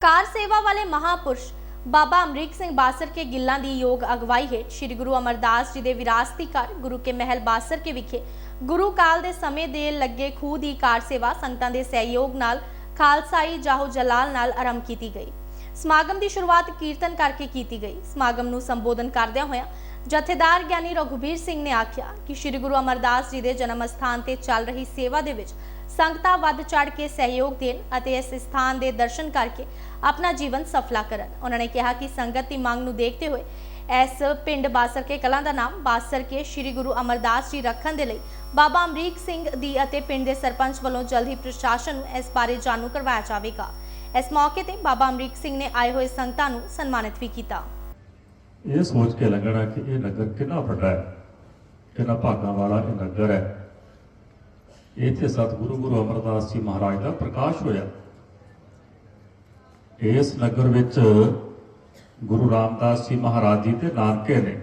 ਕਾਰ ਸੇਵਾ ਵਾਲੇ ਮਹਾਪੁਰਸ਼ ਬਾਬਾ ਅਮਰੀਕ ਸਿੰਘ ਬਾਸਰ ਕੇ ਗਿੱਲਾਂ ਦੀ ਯੋਗ ਅਗਵਾਈ ਹੇਠ ਸ੍ਰੀ ਗੁਰੂ ਅਮਰਦਾਸ ਜੀ ਦੇ ਵਿਰਾਸਤੀ ਘਰ, ਗੁਰੂ ਕੇ ਮਹਿਲ ਬਾਸਰ ਕੇ ਵਿਖੇ ਗੁਰੂ ਕਾਲ ਦੇ ਸਮੇਂ ਦੇ ਲੱਗੇ ਖੂਹ ਦੀ ਕਾਰ ਸੇਵਾ ਸੰਗਤਾਂ ਦੇ ਸਹਿਯੋਗ ਨਾਲ ਖਾਲਸਾਈ ਜਾਹੋ ਜਲਾਲ ਨਾਲ ਆਰੰਭ ਕੀਤੀ ਗਈ। ਸਮਾਗਮ ਦੀ ਸ਼ੁਰੂਆਤ ਕੀਰਤਨ ਕਰਕੇ ਕੀਤੀ ਗਈ। ਸਮਾਗਮ ਨੂੰ ਸੰਬੋਧਨ ਕਰਦਿਆਂ ਹੋਇਆਂ ਜਥੇਦਾਰ ਗਿਆਨੀ ਰਘੁਬੀਰ ਸਿੰਘ ਨੇ ਆਖਿਆ ਕਿ ਸ੍ਰੀ ਗੁਰੂ ਅਮਰਦਾਸ ਜੀ ਦੇ ਜਨਮ ਸਥਾਨ ਤੇ ਚੱਲ ਰਹੀ ਸੇਵਾ ਦੇ ਵਿੱਚ ਸੰਗਤਾਂ ਵੱਧ ਚੜ ਕੇ ਸਹਿਯੋਗ ਦੇਣ ਅਤੇ ਇਸ ਸਥਾਨ ਦੇ ਦਰਸ਼ਨ ਕਰਕੇ ਆਪਣਾ ਜੀਵਨ ਸਫਲਾ ਕਰਨ। ਉਹਨਾਂ ਨੇ ਕਿਹਾ ਕਿ ਸੰਗਤ ਦੀ ਮੰਗ ਨੂੰ ਦੇਖਦੇ ਹੋਏ ਇਸ ਪਿੰਡ ਬਾਸਰ ਕੇ ਕਲਾਂ ਦਾ ਨਾਮ ਬਾਸਰ ਕੇ ਸ੍ਰੀ ਗੁਰੂ ਅਮਰਦਾਸ ਜੀ ਰੱਖਣ ਦੇ ਲਈ ਬਾਬਾ ਅਮਰੀਕ ਸਿੰਘ ਦੀ ਅਤੇ ਪਿੰਡ ਦੇ ਸਰਪੰਚ ਵੱਲੋਂ ਜਲਦ ਹੀ ਪ੍ਰਸ਼ਾਸਨ ਨੂੰ ਇਸ ਬਾਰੇ ਜਾਣੂ ਕਰਵਾਇਆ ਜਾਵੇਗਾ। ਇਸ ਮੌਕੇ ਤੇ ਬਾਬਾ ਅਮਰੀਕ ਸਿੰਘ ਨੇ ਆਏ ਹੋਏ ਸੰਗਤਾਂ ਨੂੰ ਸਨਮਾਨਿਤ ਵੀ ਕੀਤਾ। ਇਹ ਸੋਚ ਕੇ ਲੱਗਣਾ ਕਿ ਇਹ ਨਗਰ ਕਿੰਨਾ ਵੱਡਾ ਹੈ, ਕਿੰਨਾ ਭਾਗਾਂ ਵਾਲਾ ਇਹ ਨਗਰ ਹੈ। ਇੱਥੇ ਸਤਿਗੁਰੂ ਗੁਰੂ ਅਮਰਦਾਸ ਜੀ ਮਹਾਰਾਜ ਦਾ ਪ੍ਰਕਾਸ਼ ਹੋਇਆ। ਇਸ ਨਗਰ ਵਿੱਚ ਗੁਰੂ ਰਾਮਦਾਸ ਜੀ ਮਹਾਰਾਜ ਜੀ ਤੇ ਨਾਨਕੇ ਨੇ।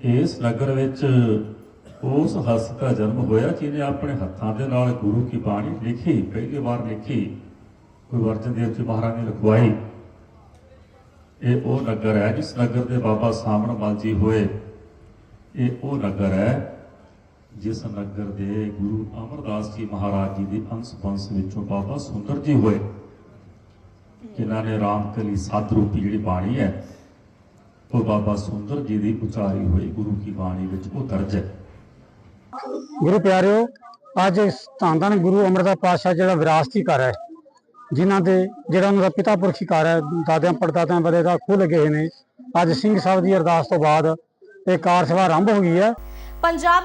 ਇਸ ਨਗਰ ਵਿੱਚ ਉਸ ਹਸਤ ਦਾ ਜਨਮ ਹੋਇਆ, ਜਿਹਨੇ ਆਪਣੇ ਹੱਥਾਂ ਦੇ ਨਾਲ ਗੁਰੂ ਕੀ ਬਾਣੀ ਲਿਖੀ, ਪਹਿਲੀ ਵਾਰ ਲਿਖੀ। ਗੁਰੂ ਅਰਜਨ ਦੇਵ ਜੀ ਮਹਾਰਾਜ ਨੇ ਲਿਖਵਾਈ। ਇਹ ਉਹ ਨਗਰ ਹੈ ਜਿਸ ਨਗਰ ਦੇ ਬਾਬਾ ਸਾਮਣ ਮਲ ਜੀ ਹੋਏ। ਇਹ ਉਹ ਨਗਰ ਹੈ ਜਿਸ ਨਗਰ ਦੇ ਗੁਰੂ ਅਮਰਦਾਸ ਜੀ ਮਹਾਰਾਜ ਜੀ ਦੇ ਅੰਸ਼ ਬੰਸ ਵਿੱਚੋਂ ਬਾਬਾ ਸੁੰਦਰ ਜੀ ਹੋਏ। ਜਿਨ੍ਹਾਂ ਨੇ ਰਾਮਕਲੀ ਸਾਧ ਰੂਪੀ ਜਿਹੜੀ ਬਾਣੀ ਹੈ, ਉਹ ਬਾਬਾ ਸੁੰਦਰ ਜੀ ਦੀ ਉਚਾਰੀ ਹੋਈ, ਗੁਰੂ ਕੀ ਬਾਣੀ ਵਿੱਚ ਉਹ ਦਰਜ ਹੈ। ਗੁਰੂ ਪਿਆਰਿਓ, ਅੱਜ ਇਸ ਧੰਨ ਗੁਰੂ ਅਮਰਦਾਸ ਪਾਤਸ਼ਾਹ ਜਿਹੜਾ ਵਿਰਾਸਤੀ ਕਰ ਹੈ ਜਿਨ੍ਹਾਂ ਦੇ, ਜਿਹੜਾ ਉਹਨਾਂ ਦਾ ਪਿਤਾ ਪੁਰਖੀ ਘਰ ਹੈ, ਦਾਦਿਆਂ, ਪੜਦਾਦਿਆਂ ਬਦੇ ਦਾ ਖੁੱਲ ਗਏ ਨੇ। ਅੱਜ ਸਿੰਘ ਸਾਹਿਬ ਦੀ ਅਰਦਾਸ ਤੋਂ ਬਾਅਦ ਇਹ ਕਾਰ ਸੇਵਾ ਆਰੰਭ ਹੋ ਗਈ ਹੈ। ਪੰਜਾਬ